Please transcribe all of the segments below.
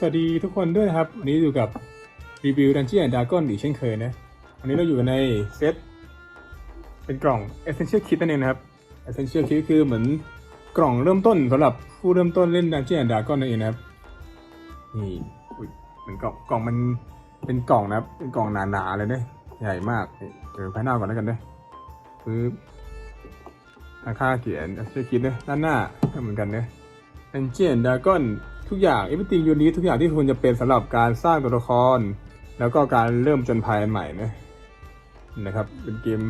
สวัสดีทุกคนด้วยนะครับ วันนี้อยู่กับรีวิว Dungeon and Dragon อีกเช่นเคยนะ วันนี้เราอยู่ในเซตเป็นกล่อง Essential Kit นั่นเองนะครับ Essential Kit คือเหมือนกล่องเริ่มต้นสำหรับผู้เริ่มต้นเล่น Dungeon and Dragon นั่นเองนะครับ นี่อุ๊ยเหมือนกล่องกล่องมันเป็นกล่องนะครับ เป็นกล่องหนาๆเลยเนี่ยใหญ่มากเดี๋ยวภายหน้าก่อนแล้วกันนะปึ๊บข้างๆเขียน Essential Kit นะด้านหน้าก็เหมือนกันเนะแอนเจียนดากอน ทุกอย่าง everything you need ทุกอย่างที่คุณจะเป็นสำหรับการสร้างตัวละคร แล้วก็การเริ่มจนภายใหม่นะนะครับ เป็นเกม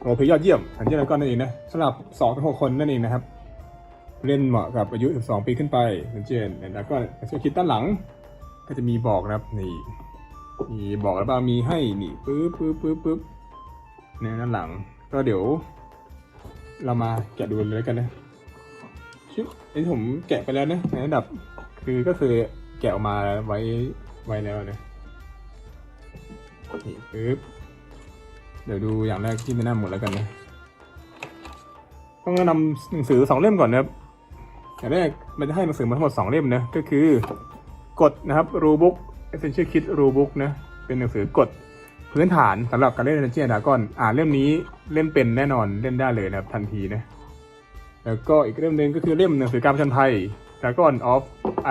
โรลเพยอดเยี่ยมแอนเจียนดากอนนั่นเองนะสำหรับ2-6คนนั่นเองนะครับ เล่นเหมาะกับอายุ 12 ปีขึ้นไปแอนเจียนดากอนส่วนคิดด้านหลัง ก็จะมีบอกนะครับนี่มีบอกแล้วบ้างมีให้นี่ปึ๊บปึ๊บปึ๊บปึ๊บในด้านหลัง ก็เดี๋ยว เรามาแกะดูเลยกันนะ ชิปไอ้ที่ผมแกะไปแล้วนะในระดับ คือก็คือแกะออกมาไว้ไว้แล้วนะนี่ปึ๊บเดี๋ยวดูอย่างแรกที่ไม่น่าหมดแล้วกันนะ ต้องแนะนำหนังสือสองเล่มก่อนนะครับอย่างแรกมันจะให้หนังสือมาทั้งหมดสองเล่มนะก็คือกฎนะครับรูบุ๊ก essential kit rule book นะเป็นหนังสือกฎพื้นฐานสำหรับการเล่น Dungeons and Dragons อ่านเล่มนี้เล่นเป็นแน่นอนเล่นได้เลยนะครับทันทีนะ แล้วก็อีกเล่มหนึ่งก็คือเล่มหนังสือการผจญภัย Dragon of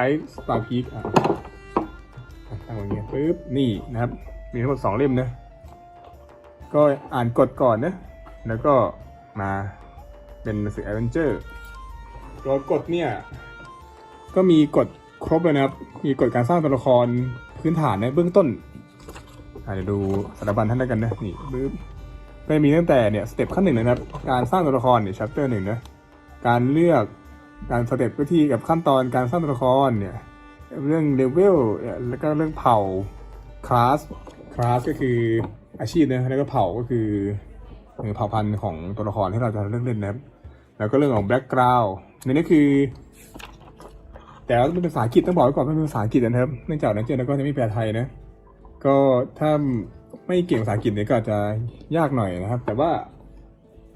Ice Star Peak อะตั้งอย่างเงี้ยปึ๊บนี่นะครับ มีทั้งหมดสองเล่มนะก็อ่านกฎก่อนนะ แล้วก็มาเป็นหนังสือ Adventure ตัวกฎเนี่ย ก็มีกฎครบเลยนะครับ มีกฎการสร้างตัวละครพื้นฐานในเบื้องต้นอาจจะเดี๋ยวดูสารบัญท่านแล้วกันนะนี่ปึ๊บก็มีตั้งแต่เนี่ยสเต็ปขั้นหนึ่งนะครับ การสร้างตัวละครเนี่ยชัปเตอร์หนึ่งนะ การเลือกการสเต็ปวิธีกับขั้นตอนการสร้างตัวละครเนี่ยเรื่องเลเวลแล้วก็เรื่องเผ่าคลาสคลาสก็คืออาชีพนะแล้วก็เผ่าก็คือเผ่าพันธุ์ของตัวละครที่เราจะเลือกเล่นนะครับแล้วก็เรื่องของแบ็กกราวด์ในนี้คือ แต่ว่าเป็นภาษาอังกฤษต้องบอกไว้ก่อนว่าเป็นภาษาอังกฤษนะครับเนื่องจากนั้นเจนแล้วก็จะไม่แปลไทยนะก็ถ้าไม่เก่งภาษาอังกฤษเนี่ยก็จจะยากหน่อยนะครับ แต่ว่า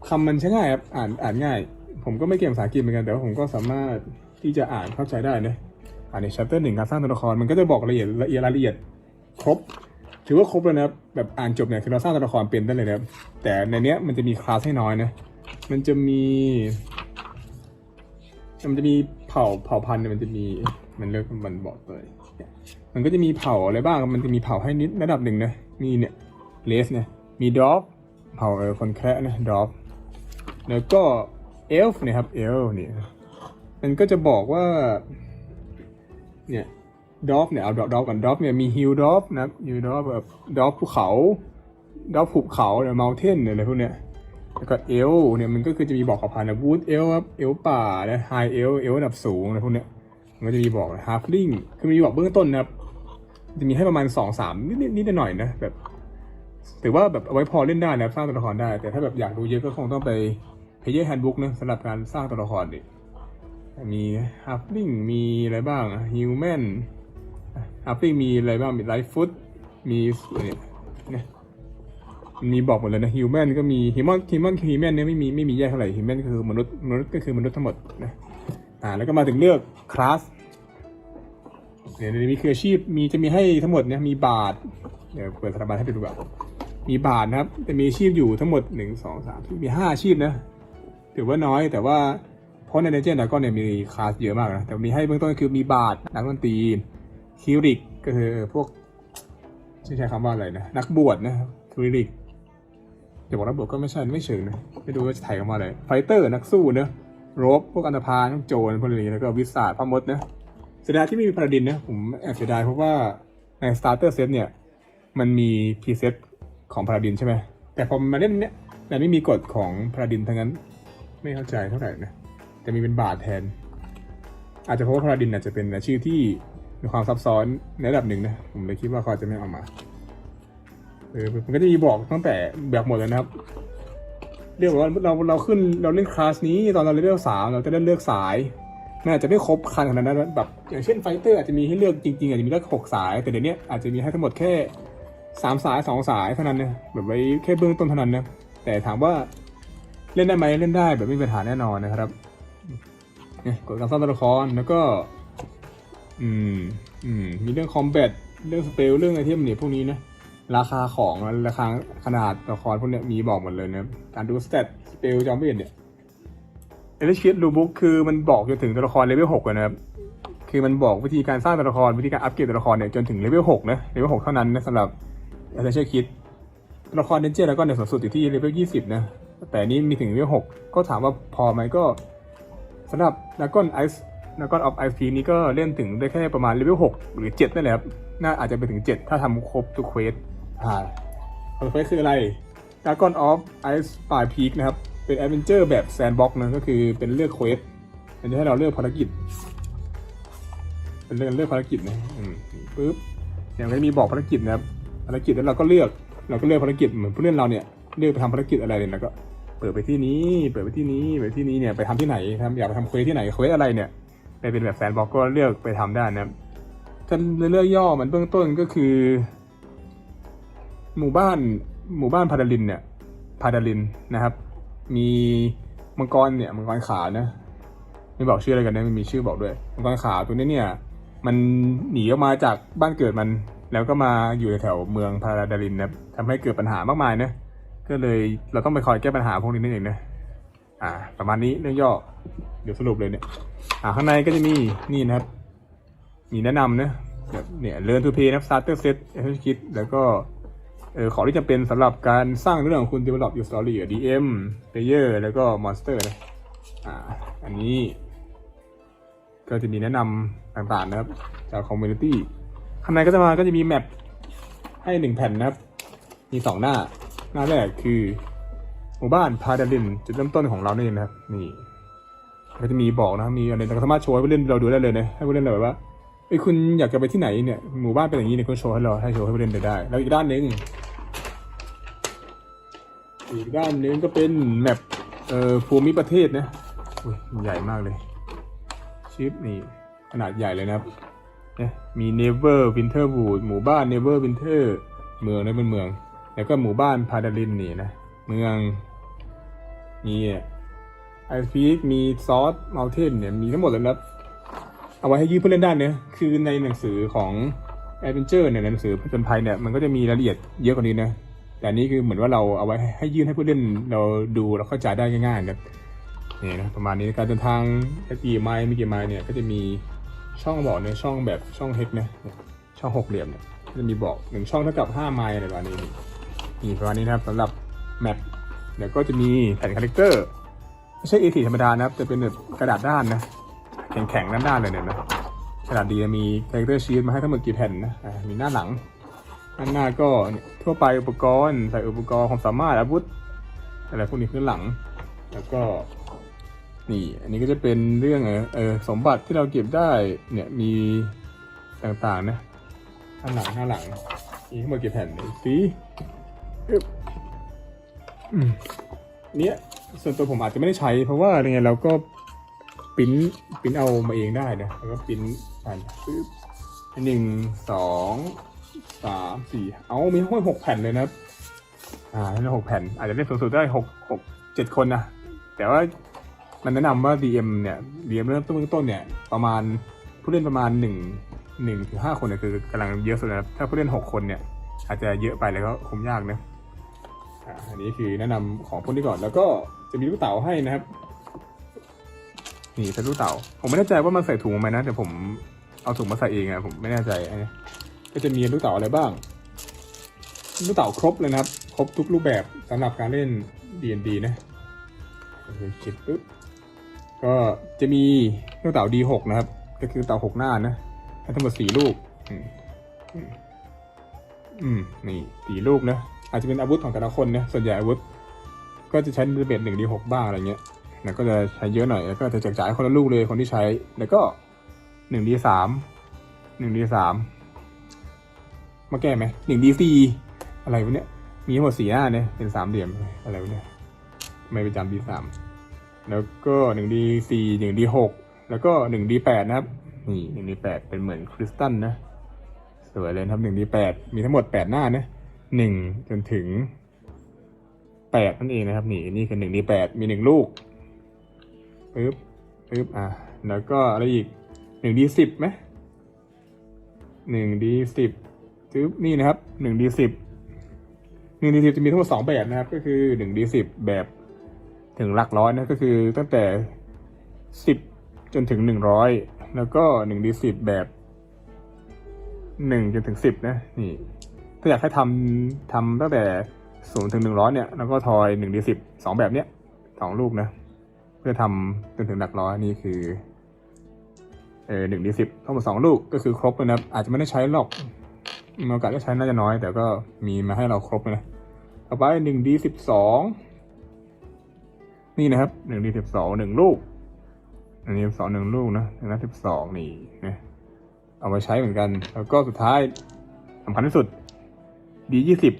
คำมันใช้ง่ายครับอ่านอ่านง่าย ผมก็ไม่เก่งภาษาอังกฤษเหมือนกันแต่ว่าผมก็สามารถที่จะอ่านเข้าใจได้นะอ่านในชัปเตอร์หนึ่งการสร้างตัวละครมันก็จะบอกรายละเอียดละเอียดรายละเอียดครบ ถือว่าครบเลยนะแบบอ่านจบเนี่ยคือเราสร้างตัวละครเป็นได้เลยนะแต่ในเนี้ยมันจะมีคลาสให้น้อยนะมันจะมีมันจะมีเผ่าเผ่าพันธุ์เนี่ยมันจะมีมันเลือกมันบอกเลยมันก็จะมีเผ่าอะไรบ้างมันจะมีเผ่าให้นิดระดับหนึ่งนะมีเนี่ยเลสเนี่ยมีดอฟเผ่าคนแคระนะดอฟแล้วก็ เอลฟ์เนี่ยครับเอลฟ์เนี่ยมันก็จะบอกว่าเนี่ยดอฟเนี่ยเอาดอฟก่อนดอฟเนี่ยมีฮิลดอฟนะฮิลดอฟแบบดอฟภูเขาดอฟภูเขาเนี่ยม u เทนเนี่ยอะไรพวกเนี้ยแล้วก็เอลเนี่ยมันก็คือจะมีบอกขอบพันนะวูดเอลครับเอลป่านะไฮเอลเอลระดับสูงอะไรพวกเนี้ยมันก็จะมีบอกฮาร์ฟลิงคือมีบอกเบื้องต้นนะครับจะมีให้ประมาณสองสามนิดนิดหน่อยนะแบบถือว่าแบบเอาไว้พอเล่นได้นะสร้างตัวละครได้ แต่ถ้าแบบอยากดูเยอะก็คงต้องไป เพย์เยอร์แฮนด์บุ๊กนะสำหรับการสร้างตัวละครดิมีฮาร์ฟลิงมีอะไรบ้างฮิวแมนฮาร์ฟลิงมีอะไรบ้างมีไลฟ์ฟุตมีเนี่ยมีบอกหมดเลยนะฮิวแมนก็มีฮิมอนฮิมอนฮิวแมนเนี่ยไม่มีไม่มีแยกเท่าไหร่ฮิวแมนก็คือมนุษย์มนุษย์ก็คือมนุษย์ทั้งหมดนะอ่าแล้วก็มาถึงเลือกคลาสเนี่ยในนี้คืออาชีพมีจะมีให้ทั้งหมดเนี่ยมีบาทเดี๋ยวเปิดสถาบันให้ดูแบบมีบาทนะครับจะมีอาชีพอยู่ทั้งหมดหนึ่งสองสามมีห้าอาชีพนะ ถือว่าน้อยแต่ว่าเพราะในเดนเจอร์ดากอนเนี่ยมีคลาสเยอะมากนะแต่มีให้เบื้องต้นคือมีบาทนักดนตรีคิวริกก็คือพวกใช้คำว่าอะไรนะนักบวชนะครับคิริกจะบอกระบบก็ไม่ใช่ไม่เชิงนะไม่รู้ว่าจะถ่ายกันมาอะไรไฟเตอร์นักสู้เนอะโรบพวกอันธพาลพวกโจรพวกอะไรอย่างนี้แล้วก็วิสาดพ่อมดนะเสียดายที่ไม่มีพาราดินนะผมแอบเสียดายเพราะว่าในสตาร์เตอร์เซตเนี่ยมันมีพรีเซตของพาราดินใช่ไหมแต่พอมาเล่นเนี้ยแต่ไม่มีกฎของพาราดินทั้งนั้น ไม่เข้าใจเท่าไหร่นะแต่มีเป็นบาทแทน อาจจะเพราะว่าพาราดินอาจจะเป็นอาชีพที่มีความซับซ้อนในระดับหนึ่งนะผมเลยคิดว่าเขาอาจะไม่เอามาเออมันก็จะมีบอกตั้งแต่แบบหมดเลยนะครับ เรียกว่าเราเราขึ้นเราเล่นคลาสนี้ตอนเราเลือกสามเราจะได้เลือกสายมันอาจจะไม่ครบคันขนาดนั้นแบบอย่างเช่นไฟเตอร์อาจจะมีให้เลือกจริงๆอาจจะมีแค่หกสาย แต่เดี๋ยวนี้อาจจะมีให้ทั้งหมดแค่สามสายสองสายเท่านั้นนะแบบไว้แค่เบื้องต้นเท่านั้นนะแต่ถามว่า เล่นได้ไหมเล่นได้แบบไม่มีปัญหาแน่นอนนะครับเนี่ยกดการสร้างตัวละครแล้วก็ อืมอืมมีเรื่องคอมแบทเรื่องสเปลเรื่องไอเทมเนี่ยพวกนี้นะราคาของราคาขนาดตัวละครพวกเนี้ยมีบอกหมดเลยนะการดูสเตตสเปลจอมเบียนเนี่ยเอลิชิดรูบุ๊กคือมันบอกจนถึงตัวละครเลเวลหกนะครับคือมันบอกวิธีการสร้างตัวละครวิธีการอัปเกรดตัวละครเนี่ยจนถึงเลเวลหกนะเลเวลหกเท่านั้นนะสำหรับเอลิชิดคิดตัวละครเดนเจอร์แล้วก็ในยสูงสุดอยู่ที่เลเวลยี่สิบนะ แต่อันนี้มีถึงเลเวลหกก็ถามว่าพอไหมก็สำหรับดากอนไอซ์ดากอนออฟไอซ์พีนี้ก็เล่นถึงได้แค่ประมาณเลเวลหกหรือเจ็ดนั่นแหละครับน่าอาจจะไปถึงเจ็ดถ้าทำครบทุกเควสอ่าเควสคืออะไร Dragon of Ice Spy Peak นะครับเป็นแอดเวนเจอร์แบบแซนด์บ็อกนะก็คือเป็นเลือกเควสมันจะให้เราเลือกภารกิจ เป็นเรื่องเลือกภารกิจนะอืมปึ๊บอย่างไรมีบอกภารกิจนะครับภารกิจแล้วเราก็เลือกเราก็เลือกภารกิจเหมือนผู้เล่นเราเนี่ยเลือกไปทำภารกิจอะไรเนี่ยแล้วก็ เปิดไปที่นี้ เปิดไปที่นี้ เปิดไปที่นี้เนี่ยไปทำที่ไหนทำอยากไปทำเควสที่ไหนเควสอะไรเนี่ยไปเป็นแบบแซนบ็อกก็เลือกไปทำได้นะจะเลือกย่อมันเบื้องต้นก็คือ หมู่บ้านหมู่บ้านพาดาลินเนี่ยพาดาลินนะครับ มีมังกรเนี่ยมังกรขาวนะไม่บอกชื่ออะไรกันนะไม่มีชื่อบอกด้วยมังกรขาวตัวนี้เนี่ย มันหนีออกมาจากบ้านเกิดมัน แล้วก็มาอยู่แถวเมืองพาราดาลินนะครับทำให้เกิดปัญหามากมายนะ ก็เลยเราต้องไปคอยแก้ปัญหาพวกนี้นั่นเองนะอ่า ประมาณนี้เรื่องย่อ เดี๋ยวสรุปเลยเนี่ย อ่าข้างในก็จะมีนี่นะครับ มีแนะนำนะแบบเนี่ยเรียนทูเพย์นะ starter set ให้คิดแล้วก็เออของที่จะเป็นสำหรับการสร้างเรื่องของคุณ develop your story อะ DM player แล้วก็ monster นะอ่า อันนี้ ก็จะมีแนะนำต่างๆนะครับ จากคอมมูนิตี้ข้างในก็จะมาก็จะมีแมปให้หนึ่งแผ่นนะครับ มีสองหน้า หน้าแรกคือหมู่บ้านพาดาลินจุดเริ่มต้นของเรานี่เองนะครับนี่ก็จะมีบอกนะมีอะไรเราก็สามารถโชว์ให้ผู้เล่นเราดูได้เลยนะให้ผู้เล่นเราแบบว่าไอ้คุณอยากจะไปที่ไหนเนี่ยหมู่บ้านเป็นอย่างนี้เนี่ยก็โชว์ให้เราให้โชว์ให้ผู้เล่นได้ แล้วอีกด้านหนึ่งอีกด้านหนึ่งก็เป็นแมปเอ่อภูมิประเทศนะอุ้ยใหญ่มากเลยชิปนี่ขนาดใหญ่เลยนะครับเนี่ยมี Never Winterwood หมู่บ้าน Never Winter เมืองนะเป็นเมือง แล้วก็หมู่บ้านพาดาลินนี่นะ เมืองมีไอพีกมีซอสเมลเทนเนี่ยมีทั้งหมดเลยนะเอาไว้ให้ยืมเพื่อเล่นได้เนี่ยคือในหนังสือของ Adventure เนี่ยในหนังสือผจญภัยเนี่ยมันก็จะมีรายละเอียดเยอะกว่านี้นะแต่นี้คือเหมือนว่าเราเอาไว้ให้ยื่นให้ผู้เล่นเราดูแล้วเข้าใจได้ง่ายๆนะนี่นะประมาณนี้การเดินทางกี่ไมล์มีกี่ไมล์เนี่ยก็จะมีช่องบอกในช่องแบบช่องเฮกนะช่องหกเหลี่ยมเนี่ยจะมีบอกหนึ่งช่องเท่ากับห้าไมล์อะไรประมาณนี้ นี่ประมาณนี้นะครับสำหรับแมปเดี๋ยวก็จะมีแผ่นคาแรคเตอร์ไม่ใช่ A4 ธรรมดานะครับจะเป็นแบบกระดาษด้านนะแข็งๆด้านๆเลยเนี่ยนะกระดาษดีมีคาแรคเตอร์ชีตมาให้ทั้งหมดกี่แผ่นนะมีหน้าหลังด้านหน้าก็ทั่วไปอุปกรณ์ใส่อุปกรณ์ความสามารถอาวุธอะไรพวกนี้ขึ้นหลัง แล้วก็นี่อันนี้ก็จะเป็นเรื่องเออสมบัติที่เราเก็บได้เนี่ยมีต่างๆนะข้าหลังข้าหลังมีทั้งหมดกี่แผ่นสี เนี่ยส่วนตัวผมอาจจะไม่ได้ใช้ เพราะว่าอะไรเงี้ยเราก็ปิ้นปิ้นเอามาเองได้นะแล้วก็ปิ้นแผ่นปึ๊บหนึ่งสองสามสี่เอามีทั้งหมดหกแผ่นเลยนะอ่าทั้งหมดหกแผ่น อาจจะได้สูงสุดได้หกหกเจ็ดคนนะแต่ว่ามันแนะนำว่า DM เนี่ย DM เริ่มต้นต้นเนี่ย ประมาณผู้เล่นประมาณหนึ่งหนึ่งถึงห้าคนเนี่ยคือกำลังเยอะสุดนะถ้าผู้เล่นหกคนเนี่ย อาจจะเยอะไปแล้วก็คุมยากนะ อ่าอันนี้คือแนะนำของพวกนี้ก่อน แล้วก็จะมีลูกเต๋าให้นะครับ นี่เป็นลูกเต๋าผมไม่แน่ใจว่ามันใส่ถุงไหมนะแต่ผมเอาถุงมาใส่เองอะผมไม่แน่ใจอันนี้ก็จะมีลูกเต๋าอะไรบ้าง ลูกเต๋าครบเลยนะครับ ครบทุกรูปแบบสำหรับการเล่น D&D นะคิดปุ๊บก็จะมีลูกเต๋า D6 นะครับ ก็คือเต๋าหกหน้านะให้ทั้งหมดสี่ลูก อืม อืม นี่สี่ลูกนะ อาจจะเป็นอาวุธของแต่ละคนนะส่วนใหญ่อาวุธ ก็จะใช้เบสหนึ่งดีหกบ้างอะไรเงี้ยแล้วก็จะใช้เยอะหน่อยแล้วก็จะแจกจ่ายคนละลูกเลยคนที่ใช้ แล้วก็หนึ่งดีสามหนึ่งดีสามมาแก้ไหมหนึ่งดีสี่อะไรวะเนี่ยมีทั้งหมดสี่หน้าเนี่ยเป็นสามเหลี่ยมอะไรวะเนี่ยไม่ไปจำดีสามแล้วก็หนึ่งดีสี่หนึ่งดีหกแล้วก็หนึ่งดีแปดนะครับนี่หนึ่งดีแปดเป็นเหมือนคริสตัลนะสวยเลยครับหนึ่งดีแปดมีทั้งหมดแปดหน้านะ หนึ่งจนถึงแปดนั่นเองนะครับ นี่นี่คือหนึ่งดีแปดมีหนึ่งลูกปึ๊บปึ๊บอะแล้วก็อะไรอีกหนึ่งดีสิบไหมหนึ่งดีสิบทึบนี่นะครับหนึ่งดีสิบหนึ่งดีสิบจะมีทั้งหมดสองแบบนะครับ ก็คือหนึ่งดีสิบแบบถึงหลักร้อยนะก็คือตั้งแต่สิบจนถึงหนึ่งร้อยแล้วก็หนึ่งดีสิบแบบหนึ่งจนถึงสิบนะนี่ ถ้าอยากให้ทำทำตั้งแต่ศูนย์ถึงหนึ่งร้อยเนี่ยแล้วก็ทอยหนึ่งดีสิบสองแบบเนี้ยสองลูกนะ เพื่อทำจนถึงหลักร้อยนี่คือเออหนึ่งดีสิบทั้งหมดสองลูกก็คือครบเลยนะอาจจะไม่ได้ใช้หรอกมีโอกาสได้ใช้น่าจะน้อย แต่ก็มีมาให้เราครบเลยนะต่อไปหนึ่งดีสิบสองนี่นะครับหนึ่งดีสิบสองหนึ่งลูกหนึ่งดีสิบสองหนึ่งลูกนะหนึ่งนัดสิบสองนี่นะเอาไว้ใช้เหมือนกัน แล้วก็สุดท้ายสำคัญที่สุด ดียี่สิบ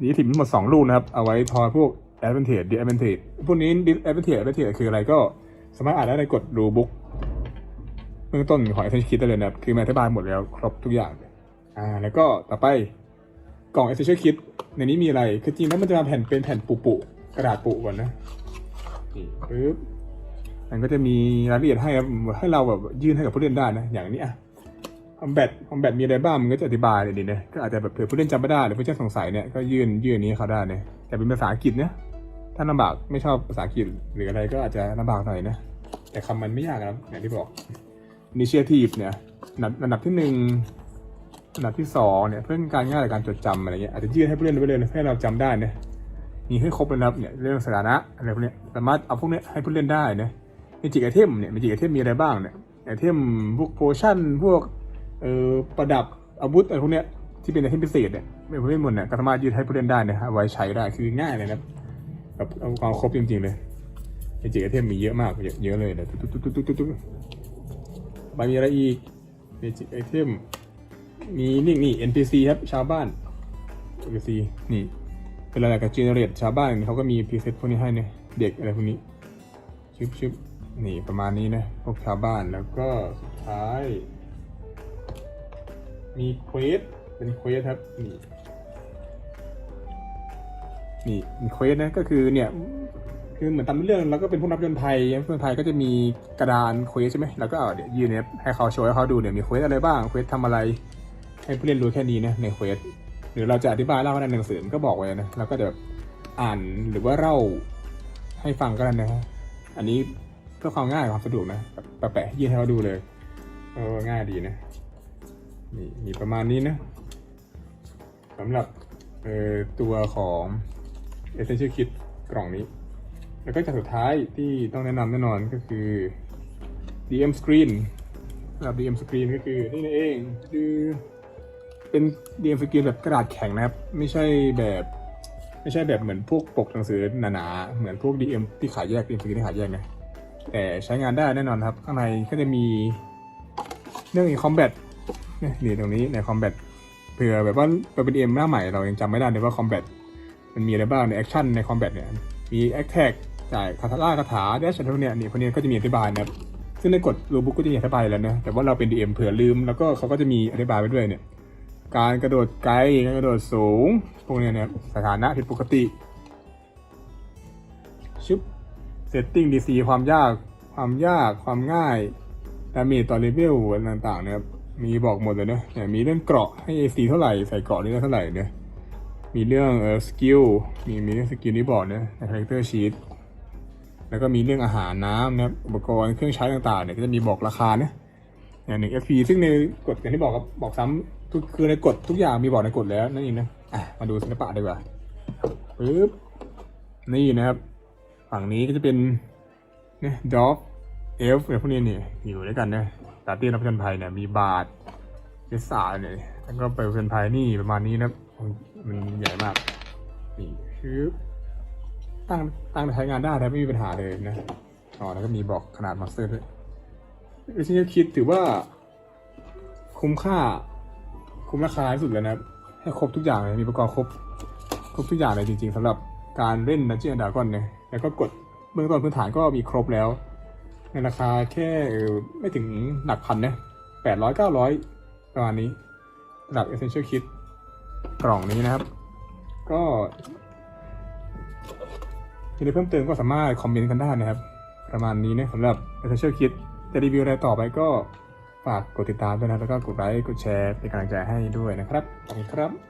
ดียี่สิบทั้งหมดสองลูกนะครับ เอาไว้ทอยพวก advantage disadvantage พวกนี้ disadvantage advantage คืออะไรก็สามารถอ่านได้ในกฎ rule book เบื้องต้นของ Essential Kit ได้เลยนะครับ คือมาอธิบายหมดแล้วครบทุกอย่างอ่าแล้วก็ต่อไปกล่อง Essential Kit ในนี้มีอะไร คือจริงแล้วมันจะมาแผ่นเป็นแผ่นปุๆกระดาษปุก่อนนะนี่ปึ๊บมันก็จะมีรายละเอียดให้ให้เราแบบยื่นให้กับผู้เล่นได้นะ อย่างนี้อะ คอมแบทคอมแบทมีอะไรบ้างมันก็จะอธิบายเลยดีนะก็อาจจะแบบเผื่อผู้เล่นจำไม่ได้หรือผู้เล่นสงสัยเนี่ยก็ยื่นยื่นอันนี้ให้เขาได้เนะแต่เป็นภาษาอังกฤษนะถ้าลำบากไม่ชอบภาษาอังกฤษหรืออะไรก็อาจจะลำบากหน่อยนะแต่คำมันไม่ยากนะครับอย่างที่บอก initiative เนี่ยอันดับที่หนึ่งอันดับที่สองเนี่ยเพื่อนการง่ายในการจดจำอะไรเงี้ยอาจจะยื่นให้ผู้เล่นไว้เลยให้เราจำได้นะมีให้ครบเลยนะครับเนี่ยเรื่องสถานะอะไรพวกเนี้ยสามารถเอาพวกเนี้ยให้ผู้เล่นได้นะเมจิกไอเทมเนี่ยเมจิกไอเทมมีอะไรบ้างเนี่ยไอเทมพวกโพชั่นพวก เอ่อประดับอาวุธอะไรพวกเนี้ยที่เป็นไอเทมพิเศษเนี่ยไม่ไม่หมดเนี่ยก็สามารถยื่นให้ผู้เล่นได้นะเอาไว้ใช้ได้คือง่ายเลยนะแบบเอาความครบจริงๆเลยเมจิกไอเทมมีเยอะมากเยอะเลยนะตุ๊ตุ๊ตุ๊ตุ๊ตุ๊ตุ๊ดมันมีอะไรอีก Magic Item มีนี่นี่ NPC ครับชาวบ้าน NPC นี่เป็นอะไรกับ Generate ชาวบ้านเขาก็มีพรีเซ็ตพวกนี้ให้เนี่ยเด็กอะไรพวกนี้ชึบชึบนี่ประมาณนี้นะพวกชาวบ้านแล้วก็สุดท้าย มีเควสเป็นเควสครับนี่นี่มีเควสนะก็คือเนี่ยคือเหมือนตามเรื่องแล้วก็เป็นพวกนับยนต์ภัยนับยนต์ภัยก็จะมีกระดานเควสใช่ไหมแล้วก็เอาเดี๋ยวยืนเนี่ยให้เขาโชว์ให้เขาดูเนี่ยมีเควสอะไรบ้างเควสทำอะไรให้ผู้เล่นรู้แค่นี้นะในเควสหรือเราจะอธิบายเล่าในหนังสือมันก็บอกไว้นะเราก็จะแบบอ่านหรือว่าเล่าให้ฟังก็ได้นะฮะอันนี้เพื่อความง่ายความสะดวกนะแบบแปะๆยื่นให้เขาดูเลยเออง่ายดีนะ นี่มีประมาณนี้นะสำหรับตัวของ Essential Kit กล่องนี้ แล้วก็จากสุดท้ายที่ต้องแนะนำแน่นอนก็คือ DM Screen สำหรับ DM Screen ก็คือนี่นั่นเองคือเป็น DM Screen แบบกระดาษแข็งนะครับ ไม่ใช่แบบไม่ใช่แบบเหมือนพวกปกหนังสือหนาๆ เหมือนพวก DM ที่ขายแยก DM Screen ที่ขายแยกนะแต่ใช้งานได้แน่นอนครับ ข้างในก็จะมีเรื่องอีคอมแบท นี่ตรงนี้ในคอมแบทเผื่อแบบว่าเราเป็น DM หน้าใหม่เรายังจำไม่ได้เลยว่าคอมแบทมันมีอะไรบ้างในแอคชั่นในคอมแบทเนี่ยมีแอคแท็กจ่ายคาถาล่าคาถาเดชอะไรพวกเนี้ยนี่พวกเนี้ยก็จะมีอธิบายนะครับซึ่งในกฎรูบุ๊กก็จะมีอธิบายแล้วนะแต่ว่าเราเป็น DM เผื่อลืมแล้วก็เขาก็จะมีอธิบายไว้ด้วยเนี่ยการกระโดดไกลการกระโดดสูงพวกเนี้ยเนะครับสถานะผิดปกติชึบเซตติ้ง DC ความยากความยากความง่ายดาเมจต่อเลเวลต่างๆนะครับ มีบอกหมดเลยนะเนี่ยมีเรื่องเกราะให้ AC เท่าไหร่ใส่เกราะนี่ได้เท่าไหร่เนี่ยมีเรื่องเออสกิลมีมีเรื่องสกิลที่บอกนะในคาแรคเตอร์ชีตแล้วก็มีเรื่องอาหารน้ำนะครับอุปกรณ์เครื่องใช้ต่างๆเนี่ยก็จะมีบอกราคานะอย่างหนึ่ง FP ซึ่งในกฎอย่างที่บอกครับบอกซ้ำทุกคือในกฎทุกอย่างมีบอกในกฎแล้วนั่นเองนะอะมาดูศิลปะดีกว่าปึ๊บนี่นะครับ ฝั่งนี้ก็จะเป็นเนี่ยดอฟเอลฟ์อะไรพวกนี้เนี่ยอยู่ด้วยกันนะ ตาเตี้ยนับพันภัยเนี่ยมีบาทเจสาเนี่ยแล้วก็ไปพันภัยนี่ประมาณนี้นะมันใหญ่มากนี่คือตั้งตั้งใช้งานได้นะไม่มีปัญหาเลยนะอ๋อแล้วก็มีบอกขนาดมาสเตอร์ด้วยวิธีคิดถือว่า คุ้มค่า คุ้มราคาที่สุดเลยนะให้ครบทุกอย่างเลยมีประกอบครบครบทุกอย่างเลยจริง ๆสำหรับการเล่นดันเจียนดากอนเนี่ยแล้วก็กดเบื้องต้นพื้นฐานก็มีครบแล้ว ในราคาแค่ไม่ถึงหลักพันนะแปดร้อยเก้าร้อยประมาณนี้สำหรับ Essential Kit กล่องนี้นะครับ ก็มีอะไรเพิ่มเติมก็สามารถคอมเมนต์กันได้นะครับ ประมาณนี้นะสำหรับ Essential Kit จะรีวิวอะไรต่อไปก็ฝากกดติดตามด้วยนะ แล้วก็กดไลค์กดแชร์เป็นกำลังใจให้ด้วยนะครับขอบคุณครับ